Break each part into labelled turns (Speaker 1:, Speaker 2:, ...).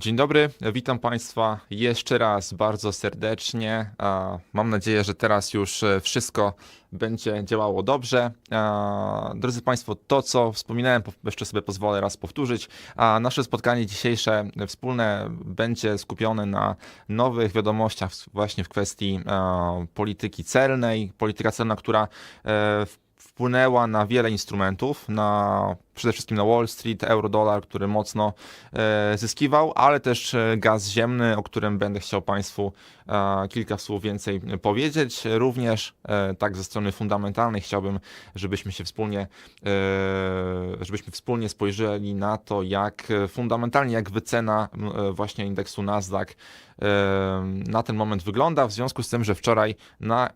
Speaker 1: Dzień dobry, witam Państwa jeszcze raz bardzo serdecznie. Mam nadzieję, że teraz już e, wszystko będzie działało dobrze. Drodzy Państwo, to co wspominałem, po- jeszcze sobie pozwolę raz powtórzyć. Nasze spotkanie dzisiejsze wspólne będzie skupione na nowych wiadomościach właśnie w kwestii polityki celnej. Polityka celna, która e, wpłynęła na wiele instrumentów, na przede wszystkim na Wall Street, euro-dolar, który mocno e, zyskiwał, ale też e, gaz ziemny, o którym będę chciał Państwu e, kilka słów więcej powiedzieć. Również tak ze strony fundamentalnej chciałbym, żebyśmy się wspólnie, żebyśmy wspólnie spojrzeli na to, jak fundamentalnie, jak wycena właśnie indeksu Nasdaq na ten moment wygląda, w związku z tym, że wczoraj na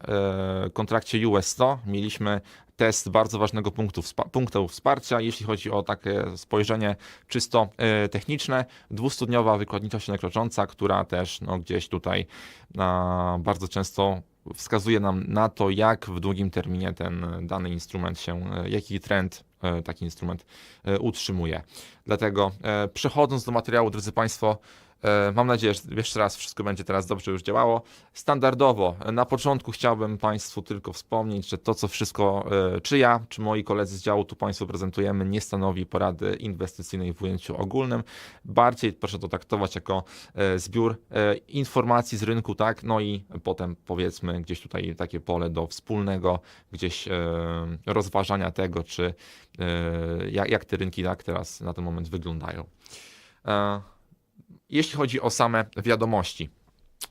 Speaker 1: kontrakcie US 100 mieliśmy test bardzo ważnego punktu, punktu wsparcia, jeśli chodzi o takie spojrzenie czysto e, techniczne. 200-dniowa wykładnicza średnio krocząca, która też no, gdzieś tutaj a, bardzo często wskazuje nam na to, jak w długim terminie ten dany instrument się, e, jaki trend e, taki instrument utrzymuje. Dlatego przechodząc do materiału, drodzy Państwo, Mam nadzieję, że jeszcze raz wszystko będzie teraz dobrze już działało. Standardowo, e, na początku chciałbym Państwu tylko wspomnieć, że to, co wszystko, e, czy ja, czy moi koledzy z działu tu Państwu prezentujemy, nie stanowi porady inwestycyjnej w ujęciu ogólnym. Bardziej proszę to traktować jako e, zbiór e, informacji z rynku, tak? No i potem powiedzmy gdzieś tutaj takie pole do wspólnego, gdzieś e, rozważania tego, czy e, jak, jak te rynki tak teraz na ten moment wyglądają. Jeśli chodzi o same wiadomości.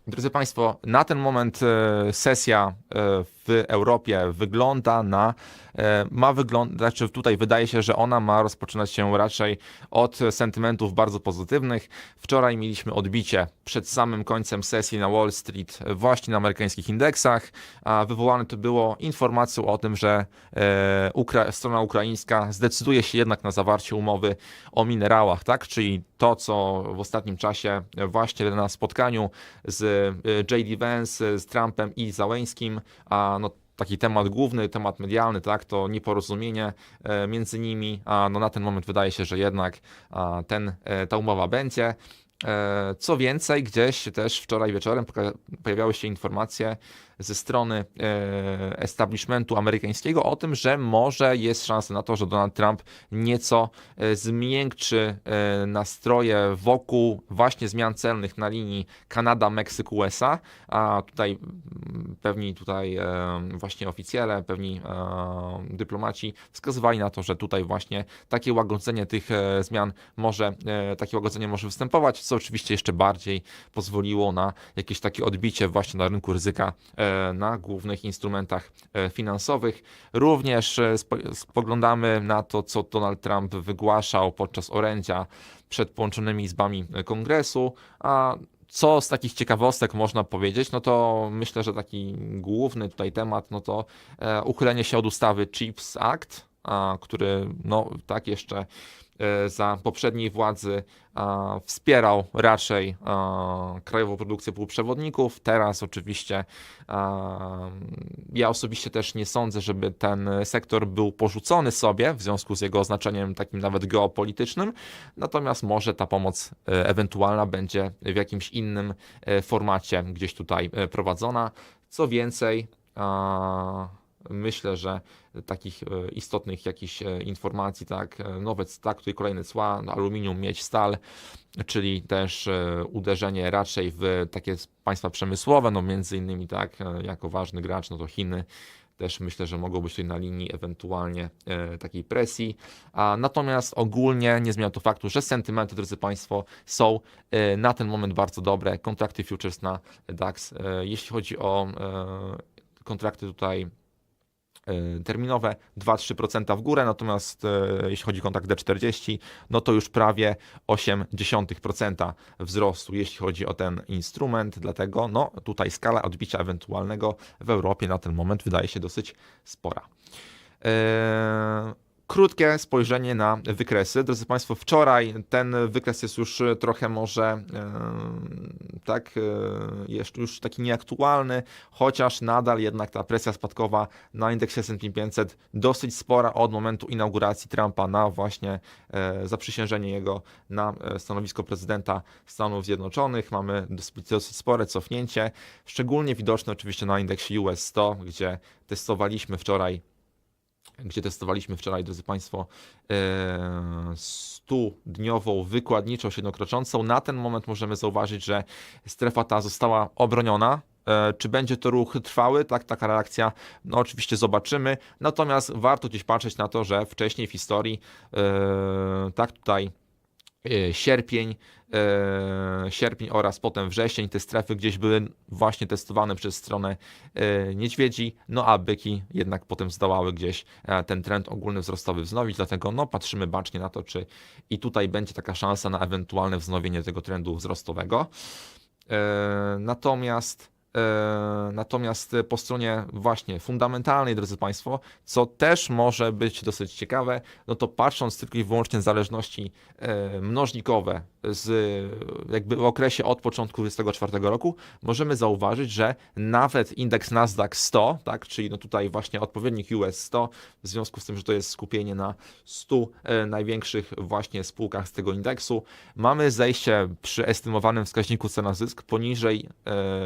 Speaker 1: Drodzy Państwo, na ten moment e, sesja e, w Europie wygląda na, e, ma wyglądać, znaczy tutaj wydaje się, że ona ma rozpoczynać się raczej od sentymentów bardzo pozytywnych. Wczoraj mieliśmy odbicie przed samym końcem sesji na Wall Street właśnie na amerykańskich indeksach, a wywołane to było informacją o tym, że e, Ukra- strona ukraińska zdecyduje się jednak na zawarcie umowy o minerałach, tak? Czyli to, co w ostatnim czasie właśnie na spotkaniu z e, J.D. Vance, z Trumpem i Załęskim, a no taki temat główny, temat medialny, tak, to nieporozumienie e, między nimi, a no na ten moment wydaje się, że jednak ten, e, ta umowa będzie. E, Co więcej, gdzieś też wczoraj wieczorem pojawiały się informacje ze strony e, establishmentu amerykańskiego o tym, że może jest szansa na to, że Donald Trump nieco e, zmiękczy e, nastroje wokół właśnie zmian celnych na linii Kanada, Meksyk, USA, a. Tutaj mm, pewni tutaj właśnie oficjele, pewni dyplomaci wskazywali na to, że tutaj właśnie takie łagodzenie tych zmian może, takie łagodzenie może występować, co oczywiście jeszcze bardziej pozwoliło na jakieś takie odbicie właśnie na rynku ryzyka na głównych instrumentach e, finansowych. Również e, spo- spoglądamy na to, co Donald Trump wygłaszał podczas orędzia przed połączonymi izbami e, kongresu, a co z takich ciekawostek można powiedzieć, no to myślę, że taki główny tutaj temat, no to e, uchylenie się od ustawy CHIPS Act, który no tak jeszcze e, za poprzedniej władzy wspierał raczej krajową produkcję półprzewodników. Teraz oczywiście ja osobiście też nie sądzę, żeby ten sektor był porzucony sobie w związku z jego znaczeniem takim nawet geopolitycznym, natomiast może ta pomoc e, ewentualna będzie w jakimś innym e, formacie gdzieś tutaj prowadzona. Co więcej, myślę, że takich e, istotnych jakichś e, informacji, tak, e, nowe, tak, tutaj kolejne cła, aluminium, miedź, stal, czyli też uderzenie raczej w takie państwa przemysłowe, no między innymi tak, jako ważny gracz, no to Chiny, też myślę, że mogą być tutaj na linii ewentualnie takiej presji. A natomiast ogólnie nie zmienia to faktu, że sentymenty, drodzy Państwo, są na ten moment bardzo dobre. Kontrakty futures na DAX. Jeśli chodzi o kontrakty tutaj terminowe 2-3% w górę, natomiast e, jeśli chodzi o kontrakt D40, no to już prawie 0,8% wzrostu, jeśli chodzi o ten instrument, dlatego no tutaj skala odbicia ewentualnego w Europie na ten moment wydaje się dosyć spora. E, krótkie spojrzenie na wykresy. Drodzy Państwo, wczoraj ten wykres jest już trochę może e, tak, e, jest już taki nieaktualny, chociaż nadal jednak ta presja spadkowa na indeksie S&P 500 dosyć spora od momentu inauguracji Trumpa na właśnie e, zaprzysiężenie jego na stanowisko prezydenta Stanów Zjednoczonych. Mamy dosyć spore cofnięcie, szczególnie widoczne oczywiście na indeksie US 100, gdzie testowaliśmy wczoraj gdzie testowaliśmy wczoraj, drodzy Państwo, 100-dniową wykładniczą średniokroczącą. Na ten moment możemy zauważyć, że strefa ta została obroniona. E, czy będzie to ruch trwały? Tak, taka reakcja, no oczywiście zobaczymy. Natomiast warto gdzieś patrzeć na to, że wcześniej w historii, e, tak tutaj E, sierpień, e, sierpień oraz potem wrzesień. Te strefy gdzieś były właśnie testowane przez stronę e, niedźwiedzi, no a byki jednak potem zdołały gdzieś ten trend ogólny wzrostowy wznowić, dlatego no patrzymy bacznie na to, czy i tutaj będzie taka szansa na ewentualne wznowienie tego trendu wzrostowego. Natomiast E, natomiast po stronie właśnie fundamentalnej, drodzy Państwo, co też może być dosyć ciekawe, no to patrząc tylko i wyłącznie zależności e, mnożnikowe z jakby w okresie od początku 2024 roku, możemy zauważyć, że nawet indeks Nasdaq 100, tak, czyli no tutaj właśnie odpowiednik US 100, w związku z tym, że to jest skupienie na 100 e, największych właśnie spółkach z tego indeksu, mamy zejście przy estymowanym wskaźniku cena zysk poniżej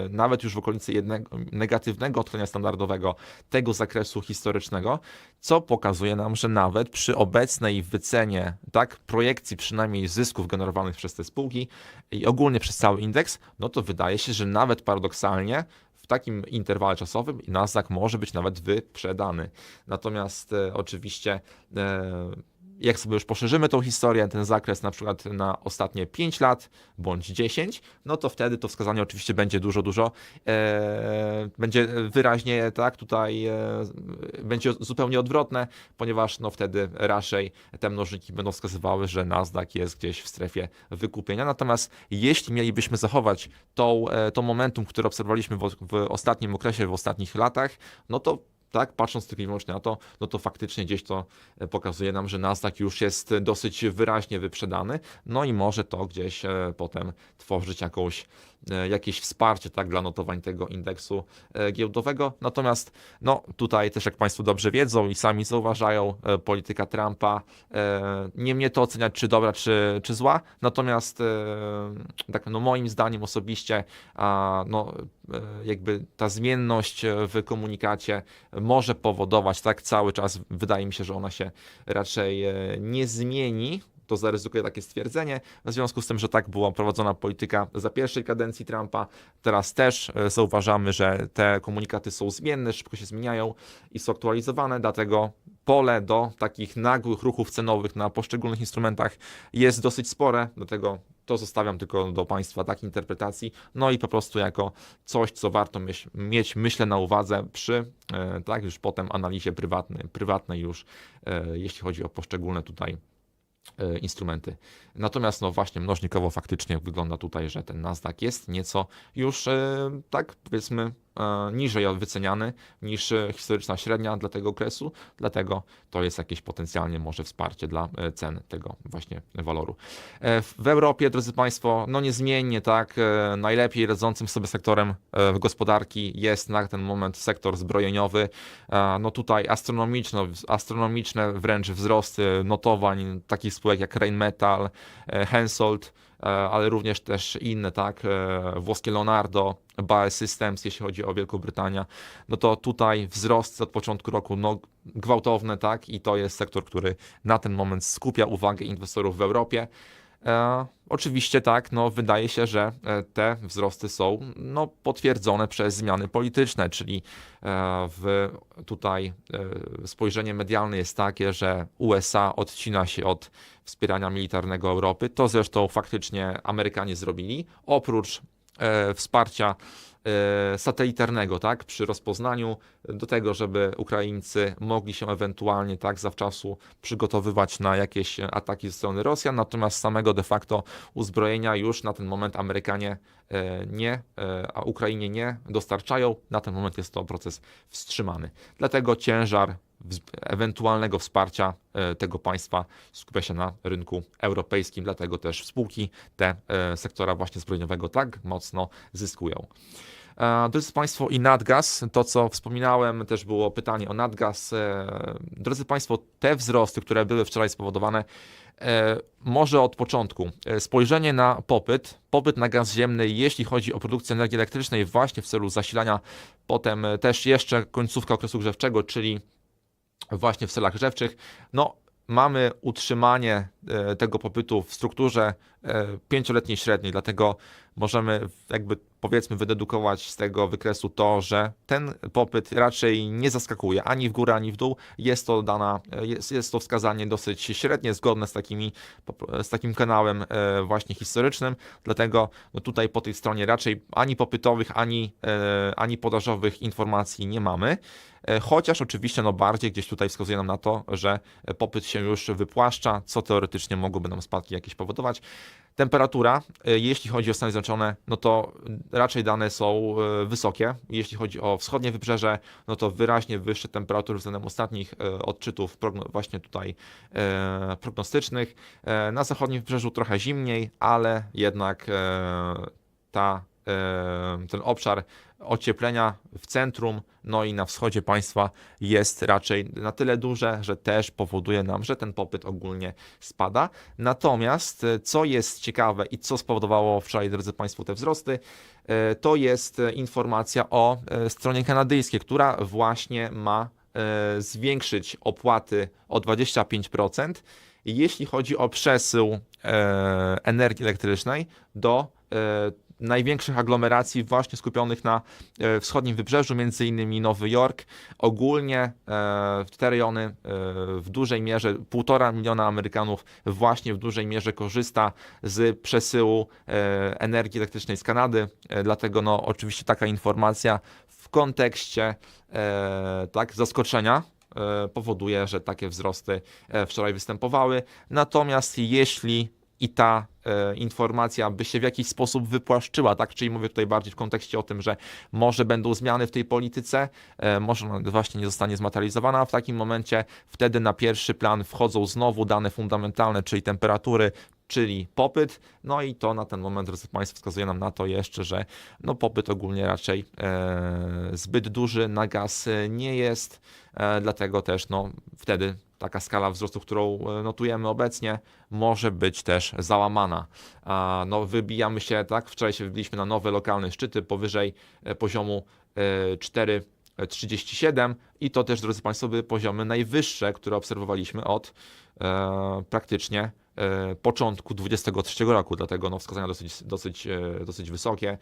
Speaker 1: nawet już w okolicy jednego negatywnego odchylenia standardowego tego zakresu historycznego, co pokazuje nam, że nawet przy obecnej wycenie, tak, projekcji przynajmniej zysków generowanych przez te spółki i ogólnie przez cały indeks, no to wydaje się, że nawet paradoksalnie w takim interwale czasowym Nasdaq może być nawet wyprzedany. Natomiast e, oczywiście e, jak sobie już poszerzymy tą historię, ten zakres na przykład na ostatnie 5 lat bądź 10, no to wtedy to wskazanie oczywiście będzie dużo, dużo, e, będzie wyraźnie, tak, tutaj e, będzie zupełnie odwrotne, ponieważ no wtedy raczej te mnożniki będą wskazywały, że Nasdaq jest gdzieś w strefie wykupienia. Natomiast jeśli mielibyśmy zachować tą, e, to momentum, które obserwowaliśmy w, w ostatnim okresie, w ostatnich latach, no to tak, patrząc tylko i wyłącznie na to, no to faktycznie gdzieś to e, pokazuje nam, że Nasdaq już jest dosyć wyraźnie wyprzedany, no i może to gdzieś e, potem tworzyć jakąś jakieś wsparcie tak, dla notowań tego indeksu e, giełdowego. Natomiast no, tutaj też, jak Państwo dobrze wiedzą i sami zauważają, e, polityka Trumpa, nie mnie to oceniać, czy dobra, czy, czy zła, natomiast tak, no, moim zdaniem osobiście no, jakby ta zmienność w komunikacie może powodować, tak cały czas wydaje mi się, że ona się raczej nie zmieni, to zaryzykuję takie stwierdzenie. W związku z tym, że tak była prowadzona polityka za pierwszej kadencji Trumpa, teraz też e, zauważamy, że te komunikaty są zmienne, szybko się zmieniają i są aktualizowane, dlatego pole do takich nagłych ruchów cenowych na poszczególnych instrumentach jest dosyć spore, dlatego to zostawiam tylko do Państwa takiej interpretacji, no i po prostu jako coś, co warto myśl, mieć, myślę, na uwadze przy, e, tak, już potem analizie prywatnej, prywatnej już, e, jeśli chodzi o poszczególne tutaj instrumenty. Natomiast no właśnie mnożnikowo faktycznie wygląda tutaj, że ten Nasdaq jest nieco już e, tak powiedzmy E, niżej wyceniany niż e, historyczna średnia dla tego okresu, dlatego to jest jakieś potencjalnie może wsparcie dla e, cen tego właśnie waloru. W Europie, drodzy Państwo, no niezmiennie tak, najlepiej radzącym sobie sektorem gospodarki jest na ten moment sektor zbrojeniowy. No tutaj astronomiczne, astronomiczne wręcz wzrosty notowań takich spółek jak Rheinmetall, Hensoldt, E, ale również też inne, tak, e, włoskie Leonardo, Bae Systems, jeśli chodzi o Wielką Brytanię, no to tutaj wzrost od początku roku no, gwałtowny, tak, i to jest sektor, który na ten moment skupia uwagę inwestorów w Europie. E, oczywiście tak, no wydaje się, że e, te wzrosty są no, potwierdzone przez zmiany polityczne, czyli e, w, tutaj e, spojrzenie medialne jest takie, że USA odcina się od wspierania militarnego Europy. To zresztą faktycznie Amerykanie zrobili. Oprócz wsparcia satelitarnego, tak, przy rozpoznaniu, do tego, żeby Ukraińcy mogli się ewentualnie tak zawczasu przygotowywać na jakieś ataki ze strony Rosjan, natomiast samego de facto uzbrojenia już na ten moment Amerykanie e, nie, e, a Ukrainie nie dostarczają. Na ten moment jest to proces wstrzymany. Dlatego ciężar ewentualnego wsparcia e, tego państwa skupia się na rynku europejskim, dlatego też spółki te e, sektora właśnie zbrojeniowego tak mocno zyskują. E, Drodzy Państwo, i Nadgaz, to co wspominałem, też było pytanie o Nadgaz. Drodzy Państwo, te wzrosty, które były wczoraj spowodowane, może od początku. Spojrzenie na popyt, popyt na gaz ziemny, jeśli chodzi o produkcję energii elektrycznej, właśnie w celu zasilania, potem też jeszcze końcówka okresu grzewczego, czyli właśnie w celach grzewczych. No, mamy utrzymanie e, tego popytu w strukturze e, pięcioletniej średniej, dlatego możemy jakby powiedzmy wydedukować z tego wykresu to, że ten popyt raczej nie zaskakuje ani w górę, ani w dół. Jest to dana, jest, jest to wskazanie dosyć średnie, zgodne z, takimi, z takim kanałem e, właśnie historycznym, dlatego no tutaj po tej stronie raczej ani popytowych, ani, e, ani podażowych informacji nie mamy. E, Chociaż oczywiście no bardziej gdzieś tutaj wskazuje nam na to, że popyt się już wypłaszcza, co teoretycznie mogłoby nam spadki jakieś powodować. Temperatura, e, jeśli chodzi o Stany Zjednoczone, no to raczej dane są e, wysokie. Jeśli chodzi o wschodnie wybrzeże, no to wyraźnie wyższe temperatury względem ostatnich e, odczytów właśnie tutaj prognostycznych. Na zachodnim wybrzeżu trochę zimniej, ale jednak ta, ten obszar ocieplenia w centrum, no i na wschodzie państwa jest raczej na tyle duże, że też powoduje nam, że ten popyt ogólnie spada. Natomiast e, co jest ciekawe i co spowodowało wczoraj, drodzy Państwo, te wzrosty, e, to jest e, informacja o stronie kanadyjskiej, która właśnie ma zwiększyć opłaty o 25%, jeśli chodzi o przesył energii elektrycznej do największych aglomeracji właśnie skupionych na e, wschodnim wybrzeżu, między innymi Nowy Jork. Ogólnie e, te rejony e, w dużej mierze, półtora miliona Amerykanów właśnie w dużej mierze korzysta z przesyłu energii elektrycznej z Kanady, dlatego no oczywiście taka informacja w kontekście tak zaskoczenia powoduje, że takie wzrosty wczoraj występowały. Natomiast jeśli i ta e, informacja by się w jakiś sposób wypłaszczyła, tak? Czyli mówię tutaj bardziej w kontekście o tym, że może będą zmiany w tej polityce, e, może ona właśnie nie zostanie zmaterializowana, a w takim momencie wtedy na pierwszy plan wchodzą znowu dane fundamentalne, czyli temperatury, czyli popyt. No i to na ten moment, drodzy Państwo, wskazuje nam na to jeszcze, że no popyt ogólnie raczej e, zbyt duży na gaz e, nie jest, e, dlatego też no wtedy taka skala wzrostu, którą e, notujemy obecnie, może być też załamana. No, wybijamy się, tak? Wczoraj się wybiliśmy na nowe lokalne szczyty powyżej e, poziomu e, 4,37 i to też, drodzy Państwo, były poziomy najwyższe, które obserwowaliśmy od e, praktycznie e, początku 2023 roku, dlatego no, wskazania dosyć, dosyć, e, dosyć wysokie, e,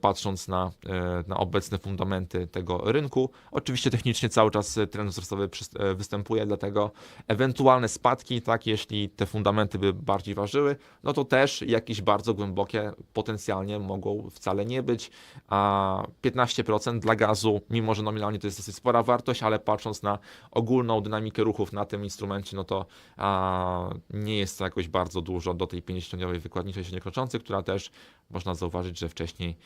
Speaker 1: patrząc na, e, na obecne fundamenty tego rynku. Oczywiście technicznie cały czas e, trend wzrostowy e, występuje, dlatego ewentualne spadki, tak, jeśli te fundamenty by bardziej ważyły, no to też jakieś bardzo głębokie potencjalnie mogą wcale nie być. A 15% dla gazu, mimo że nominalnie to jest dosyć spora wartość, ale patrząc na ogólną dynamikę ruchów na tym instrumencie, no to a, nie jest to jakoś bardzo dużo do tej 50-dniowej wykładniczej średnio kroczącej, która też można zauważyć, że wcześniej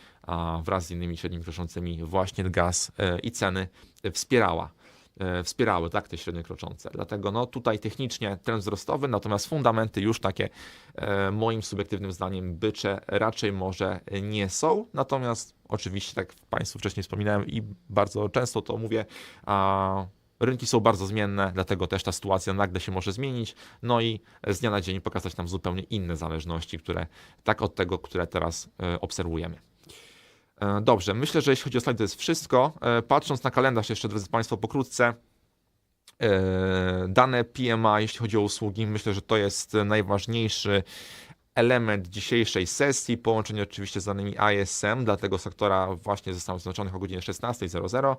Speaker 1: wraz z innymi średnimi kroczącymi właśnie gaz e, i ceny wspierała e, wspierały tak te średnio kroczące. Dlatego no tutaj technicznie trend wzrostowy, natomiast fundamenty już takie e, moim subiektywnym zdaniem bycze raczej może nie są. Natomiast oczywiście, tak Państwu wcześniej wspominałem i bardzo często to mówię, a Rynki są bardzo zmienne, dlatego też ta sytuacja nagle się może zmienić, no i z dnia na dzień pokazać nam zupełnie inne zależności, które tak od tego, które teraz e, obserwujemy. E, Dobrze, myślę, że jeśli chodzi o slajd, to jest wszystko. E, Patrząc na kalendarz jeszcze, drodzy Państwo, pokrótce, dane PMI, jeśli chodzi o usługi, myślę, że to jest najważniejszy element dzisiejszej sesji, połączenie oczywiście z danymi ISM dla tego sektora właśnie ze Stanów Zjednoczonych o godzinie 16.00.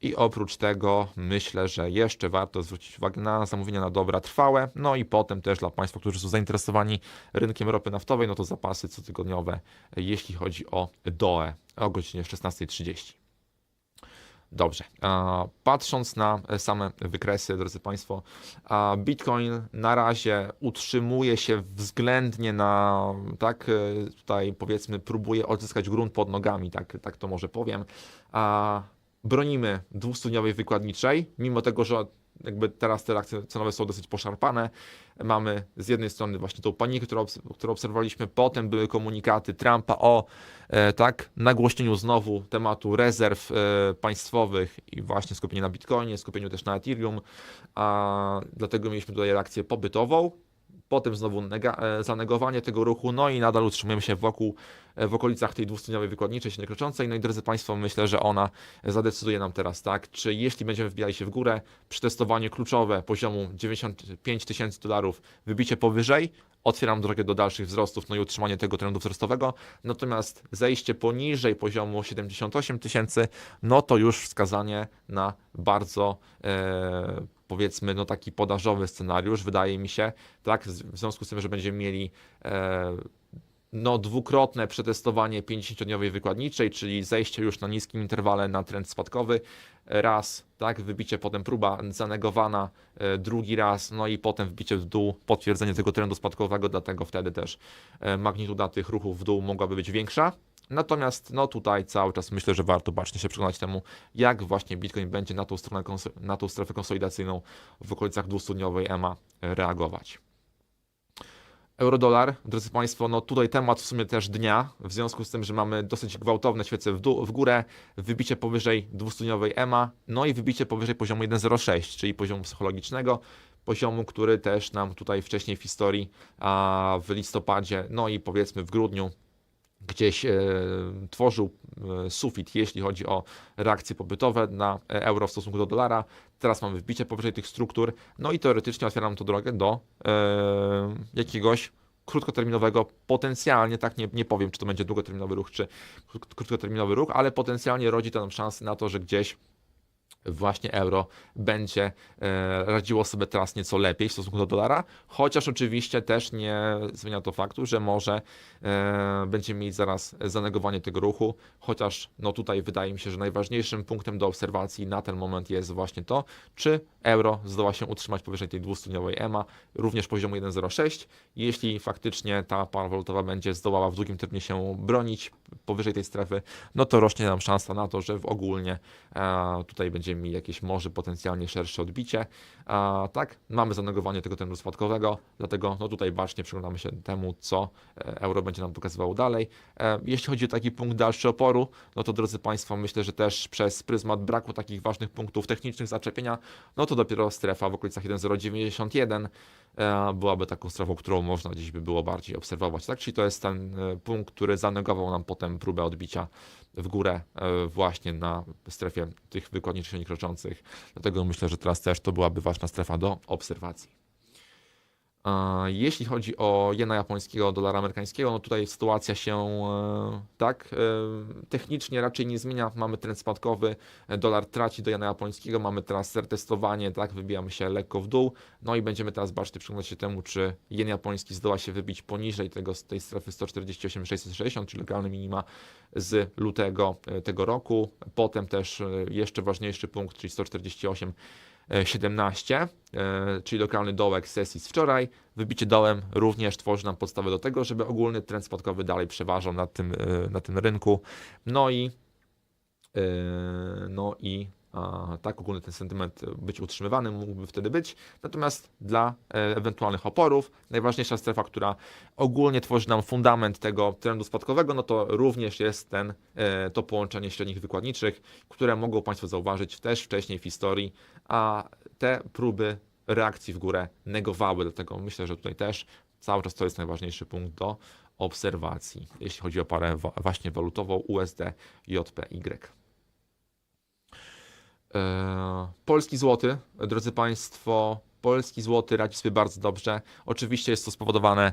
Speaker 1: I oprócz tego myślę, że jeszcze warto zwrócić uwagę na zamówienia na dobra trwałe, no i potem też dla Państwa, którzy są zainteresowani rynkiem ropy naftowej, no to zapasy cotygodniowe, jeśli chodzi o DOE o godzinie 16.30. Dobrze. Patrząc na same wykresy, drodzy Państwo, Bitcoin na razie utrzymuje się względnie na, tak, tutaj powiedzmy, próbuje odzyskać grunt pod nogami, tak, tak to może powiem. Bronimy dwustudniowej wykładniczej, mimo tego, że jakby teraz te reakcje cenowe są dosyć poszarpane. Mamy z jednej strony właśnie tą panikę, którą, którą obserwowaliśmy, potem były komunikaty Trumpa o e, tak nagłośnieniu znowu tematu rezerw e, państwowych i właśnie skupieniu na Bitcoinie, skupieniu też na Ethereum, a dlatego mieliśmy tutaj reakcję pobytową, potem znowu e, zanegowanie tego ruchu, no i nadal utrzymujemy się wokół, e, w okolicach tej dwustudniowej wykładniczej, się niekroczącej. No i drodzy Państwo, myślę, że ona zadecyduje nam teraz, tak, czy jeśli będziemy wbijali się w górę, przetestowanie kluczowe poziomu 95 tysięcy dolarów, wybicie powyżej, otwieram drogę do dalszych wzrostów, no i utrzymanie tego trendu wzrostowego. Natomiast zejście poniżej poziomu 78 tysięcy, no to już wskazanie na bardzo e, powiedzmy no taki podażowy scenariusz, wydaje mi się, tak, w związku z tym, że będziemy mieli e, no, dwukrotne przetestowanie 50-dniowej wykładniczej, czyli zejście już na niskim interwale na trend spadkowy, raz, tak, wybicie, potem próba zanegowana, e, drugi raz, no i potem wbicie w dół, potwierdzenie tego trendu spadkowego, dlatego wtedy też e, magnituda tych ruchów w dół mogłaby być większa. Natomiast no tutaj cały czas myślę, że warto bacznie się przyglądać temu, jak właśnie Bitcoin będzie na tą, stronę, na tą strefę konsolidacyjną w okolicach 200-dniowej EMA reagować. Euro-dolar, drodzy Państwo, no tutaj temat w sumie też dnia, w związku z tym, że mamy dosyć gwałtowne świece w, w górę, wybicie powyżej 200-dniowej EMA, no i wybicie powyżej poziomu 1,06, czyli poziomu psychologicznego, poziomu, który też nam tutaj wcześniej w historii, a w listopadzie, no i powiedzmy w grudniu gdzieś e, tworzył e, sufit, jeśli chodzi o reakcje pobytowe na e, euro w stosunku do dolara. Teraz mamy wbicie powyżej tych struktur, no i teoretycznie otwiera nam to drogę do jakiegoś krótkoterminowego, potencjalnie, tak nie, nie powiem, czy to będzie długoterminowy ruch, czy krót- krótkoterminowy ruch, ale potencjalnie rodzi to nam szansę na to, że gdzieś właśnie euro będzie e, radziło sobie teraz nieco lepiej w stosunku do dolara, chociaż oczywiście też nie zmienia to faktu, że może e, będziemy mieć zaraz zanegowanie tego ruchu, chociaż no tutaj wydaje mi się, że najważniejszym punktem do obserwacji na ten moment jest właśnie to, czy euro zdoła się utrzymać powyżej tej 200-dniowej EMA, również poziomu 1,06. Jeśli faktycznie ta para walutowa będzie zdołała w długim terminie się bronić powyżej tej strefy, no to rośnie nam szansa na to, że w ogólnie e, tutaj będziemy mieli jakieś może potencjalnie szersze odbicie. A, tak, mamy zanegowanie tego trendu spadkowego, dlatego no tutaj bacznie przyglądamy się temu, co e, euro będzie nam pokazywało dalej. E, jeśli chodzi o taki punkt dalszy oporu, no to drodzy Państwo, myślę, że też przez pryzmat braku takich ważnych punktów technicznych zaczepienia, no to dopiero strefa w okolicach 1,091 e, byłaby taką strefą, którą można gdzieś by było bardziej obserwować. Tak? Czyli to jest ten e, punkt, który zanegował nam potem próbę odbicia w górę e, właśnie na strefie tych wykładniczych kroczących. Dlatego myślę, że teraz też to byłaby ważna strefa do obserwacji. Jeśli chodzi o jena japońskiego, dolara amerykańskiego, no tutaj sytuacja się e, tak e, technicznie raczej nie zmienia. Mamy trend spadkowy, dolar traci do jena japońskiego, mamy teraz testowanie, tak, wybijamy się lekko w dół, no i będziemy teraz bacznie przyglądać się temu, czy jen japoński zdoła się wybić poniżej tego, tej strefy 148,660, czyli lokalny minima z lutego e, tego roku. Potem też jeszcze ważniejszy punkt, czyli 148 e, 17, e, czyli lokalny dołek sesji z wczoraj. Wybicie dołem również tworzy nam podstawę do tego, żeby ogólny trend spadkowy dalej przeważał na tym, e, na tym rynku. No i e, no i tak ogólny ten sentyment być utrzymywany mógłby wtedy być. Natomiast dla e, ewentualnych oporów, najważniejsza strefa, która ogólnie tworzy nam fundament tego trendu spadkowego, no to również jest ten, e, to połączenie średnich wykładniczych, które mogą Państwo zauważyć też wcześniej w historii, a te próby reakcji w górę negowały, dlatego myślę, że tutaj też cały czas to jest najważniejszy punkt do obserwacji, jeśli chodzi o parę właśnie walutową USD JPY. E, Polski złoty, drodzy Państwo, polski złoty radzi sobie bardzo dobrze. Oczywiście jest to spowodowane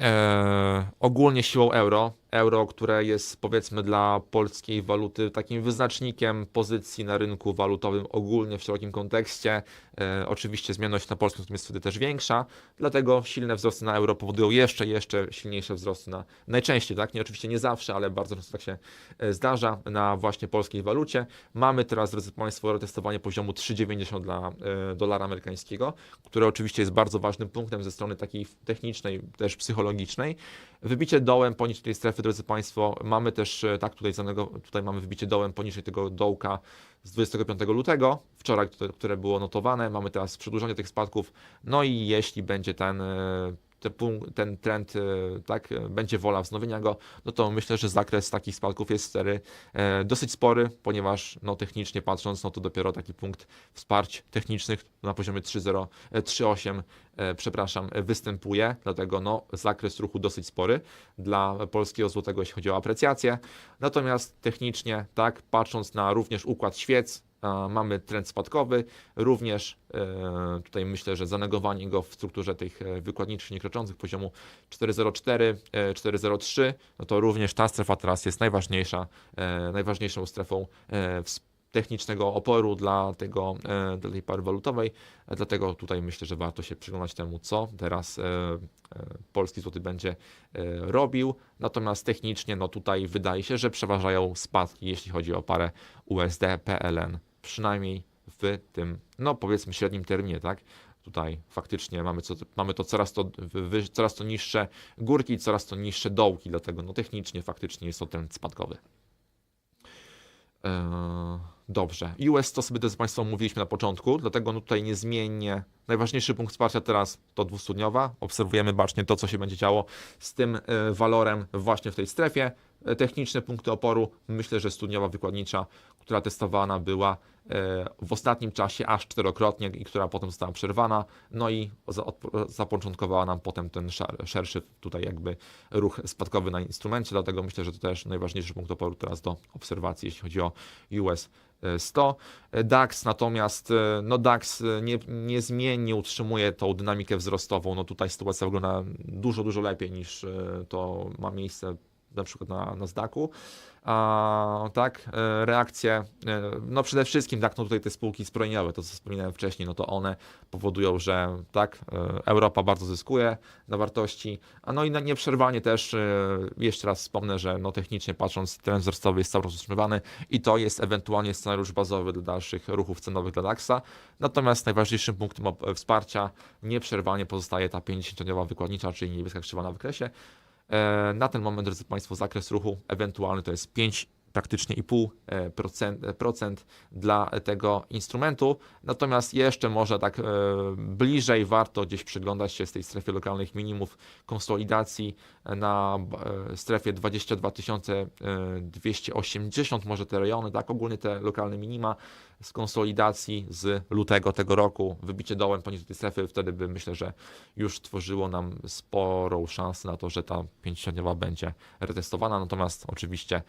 Speaker 1: e, ogólnie siłą euro. Euro, które jest powiedzmy dla polskiej waluty takim wyznacznikiem pozycji na rynku walutowym ogólnie w szerokim kontekście. E, oczywiście zmienność na polskim jest wtedy też większa, dlatego silne wzrosty na euro powodują jeszcze, jeszcze silniejsze wzrosty na, najczęściej, tak, nie oczywiście nie zawsze, ale bardzo często tak się e, zdarza na właśnie polskiej walucie. Mamy teraz, drodzy Państwo, retestowanie poziomu 3,90 dla e, dolara amerykańskiego, które oczywiście jest bardzo ważnym punktem ze strony takiej technicznej, też psychologicznej, psychologicznej. Wybicie dołem poniżej tej strefy, drodzy Państwo, mamy też, e, tak, tutaj, zanego, tutaj mamy wybicie dołem poniżej tego dołka z 25 lutego, wczoraj, które, które było notowane. Mamy teraz przedłużenie tych spadków. No i jeśli będzie ten, e, te ten trend, e, tak, e, będzie wola wznowienia go, no to myślę, że zakres takich spadków jest stery e, dosyć spory, ponieważ no, technicznie patrząc, no to dopiero taki punkt wsparć technicznych na poziomie 3.0, e, 3.8, e, przepraszam, występuje, dlatego no, zakres ruchu dosyć spory dla polskiego złotego, jeśli chodzi o aprecjację. Natomiast technicznie, tak, patrząc na również układ świec, mamy trend spadkowy, również e, tutaj myślę, że zanegowanie go w strukturze tych e, wykładniczych niekroczących poziomu 404, e, 403, no to również ta strefa teraz jest najważniejsza, e, najważniejszą strefą e, technicznego oporu dla, tego, e, dla tej pary walutowej, E, dlatego tutaj myślę, że warto się przyglądać temu, co teraz e, e, polski złoty będzie e, robił. Natomiast technicznie, no tutaj wydaje się, że przeważają spadki, jeśli chodzi o parę USD, PLN, przynajmniej w tym, no powiedzmy średnim terminie, tak? Tutaj faktycznie mamy, co, mamy to coraz to, coraz to niższe górki, coraz to niższe dołki, dlatego no technicznie faktycznie jest to trend spadkowy. Eee, Dobrze. US to sobie, drodzy Państwo, mówiliśmy na początku, dlatego no tutaj niezmiennie najważniejszy punkt wsparcia teraz to dwustudniowa. Obserwujemy bacznie to, co się będzie działo z tym e, walorem właśnie w tej strefie. E, Techniczne punkty oporu, myślę, że studniowa wykładnicza, która testowana była e, w ostatnim czasie aż czterokrotnie i która potem została przerwana, no i zapoczątkowała nam potem ten szerszy tutaj jakby ruch spadkowy na instrumencie, dlatego myślę, że to też najważniejszy punkt oporu teraz do obserwacji, jeśli chodzi o US 100. DAX natomiast, e, no DAX e, nie, niezmiennie utrzymuje tą dynamikę wzrostową, no tutaj sytuacja wygląda dużo, dużo lepiej niż e, to ma miejsce na przykład na Nasdaqu. A, tak, e, reakcje, e, no przede wszystkim tak, no tutaj te spółki zbrojeniowe, to co wspominałem wcześniej, no to one powodują, że tak, e, Europa bardzo zyskuje na wartości, a no i na nieprzerwanie też, jeszcze raz wspomnę, że no technicznie patrząc, trend wzrostowy jest cały czas utrzymywany i to jest ewentualnie scenariusz bazowy dla dalszych ruchów cenowych dla DAXa, natomiast najważniejszym punktem wsparcia nieprzerwanie pozostaje ta 50-dniowa wykładnicza, czyli niebieska krzywa na wykresie, Na ten moment, drodzy Państwo, zakres ruchu ewentualny to jest 5 praktycznie i pół e, procent, e, procent dla tego instrumentu. Natomiast jeszcze może tak e, bliżej warto gdzieś przyglądać się z tej strefy lokalnych minimów konsolidacji na strefie 22 280, może te rejony, tak, ogólnie te lokalne minima z konsolidacji z lutego tego roku, wybicie dołem poniżej tej strefy, wtedy by myślę, że już tworzyło nam sporą szansę na to, że ta 50-dniowa będzie retestowana. Natomiast oczywiście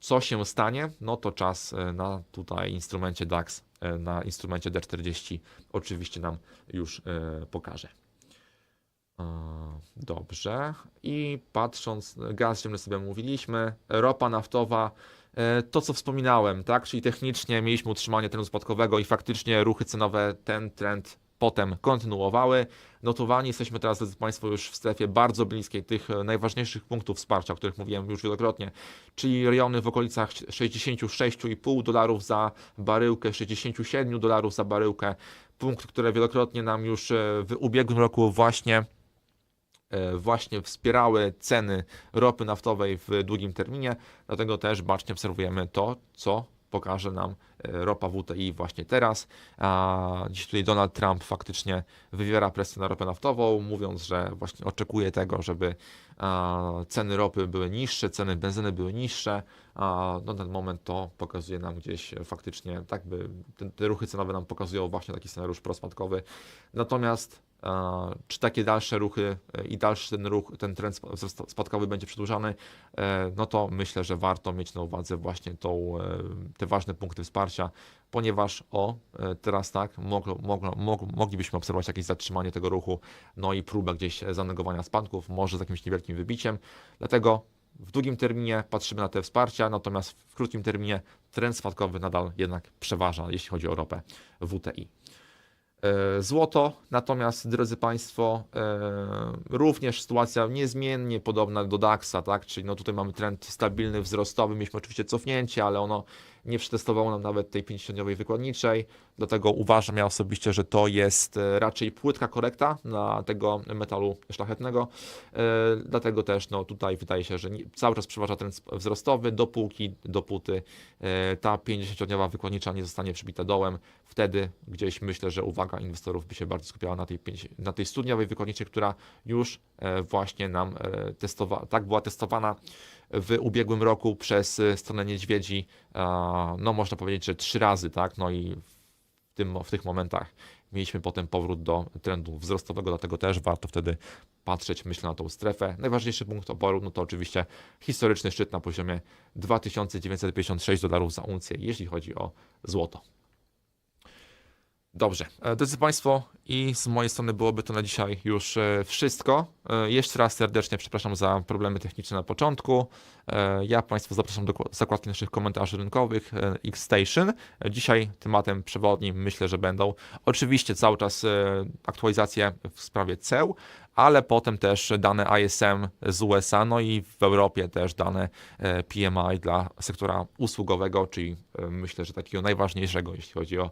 Speaker 1: co się stanie, no to czas e, na tutaj instrumencie DAX, e, na instrumencie D40 oczywiście nam już e, pokaże. Dobrze. I patrząc, gaz ziemny sobie mówiliśmy, ropa naftowa, to co wspominałem, tak? Czyli technicznie mieliśmy utrzymanie trendu spadkowego i faktycznie ruchy cenowe ten trend potem kontynuowały. Notowani jesteśmy teraz, drodzy Państwo, już w strefie bardzo bliskiej tych e, najważniejszych punktów wsparcia, o których mówiłem już wielokrotnie, czyli rejony w okolicach 66,5 dolarów za baryłkę, 67 dolarów za baryłkę. Punkt, który wielokrotnie nam już e, w ubiegłym roku właśnie e, właśnie wspierały ceny ropy naftowej w długim terminie, dlatego też bacznie obserwujemy to, co pokaże nam ropa WTI właśnie teraz. A dziś tutaj Donald Trump faktycznie wywiera presję na ropę naftową, mówiąc, że właśnie oczekuje tego, żeby ceny ropy były niższe, ceny benzyny były niższe. Na ten moment to pokazuje nam gdzieś e, faktycznie, tak by te, te ruchy cenowe nam pokazują właśnie taki scenariusz prospadkowy. Natomiast czy takie dalsze ruchy e, i dalszy ten ruch, ten trend spadkowy będzie przedłużany, e, no to myślę, że warto mieć na uwadze właśnie tą, te ważne punkty wsparcia, ponieważ o, e, teraz tak, mog, moglibyśmy obserwować jakieś zatrzymanie tego ruchu, no i próbę gdzieś zanegowania spadków, może z jakimś niewielkim wybiciem, dlatego w długim terminie patrzymy na te wsparcia, natomiast w krótkim terminie trend spadkowy nadal jednak przeważa, jeśli chodzi o ropę WTI. E, Złoto, natomiast drodzy Państwo, e, również sytuacja niezmiennie podobna do DAX-a, tak? Czyli no tutaj mamy trend stabilny, wzrostowy, mieliśmy oczywiście cofnięcie, ale ono nie przetestowało nam nawet tej 50-dniowej wykładniczej, dlatego uważam ja osobiście, że to jest e, raczej płytka korekta na tego metalu szlachetnego, e, dlatego też no, tutaj wydaje się, że cały czas przeważa sp- wzrostowy, dopóki, dopóty e, ta 50-dniowa wykładnicza nie zostanie przybita dołem, wtedy gdzieś myślę, że uwaga inwestorów by się bardziej skupiała na tej, 50 na tej studniowej wykładniczej, która już właśnie nam testowała, tak była testowana w ubiegłym roku przez e, stronę niedźwiedzi, no można powiedzieć, że trzy razy, tak, no i w, tym, w tych momentach mieliśmy potem powrót do trendu wzrostowego, dlatego też warto wtedy patrzeć, myślę, na tą strefę. Najważniejszy punkt oporu, no to oczywiście historyczny szczyt na poziomie 2956 dolarów za uncję, jeśli chodzi o złoto. Dobrze, e, drodzy Państwo, i z mojej strony byłoby to na dzisiaj już e, wszystko. E, Jeszcze raz serdecznie przepraszam za problemy techniczne na początku. Ja Państwa zapraszam do zakładki naszych komentarzy rynkowych X-Station. Dzisiaj tematem przewodnim myślę, że będą oczywiście cały czas aktualizacje w sprawie ceł, ale potem też dane ISM z USA, no i w Europie też dane e, PMI dla sektora usługowego, czyli e, myślę, że takiego najważniejszego, jeśli chodzi o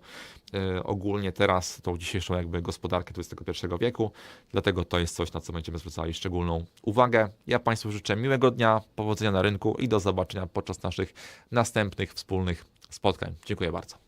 Speaker 1: e, ogólnie teraz tą dzisiejszą jakby gospodarkę XXI wieku. Dlatego to jest coś, na co będziemy zwracali szczególną uwagę. Ja Państwu życzę miłego dnia, powodzenia na rynku i do zobaczenia podczas naszych następnych wspólnych spotkań. Dziękuję bardzo.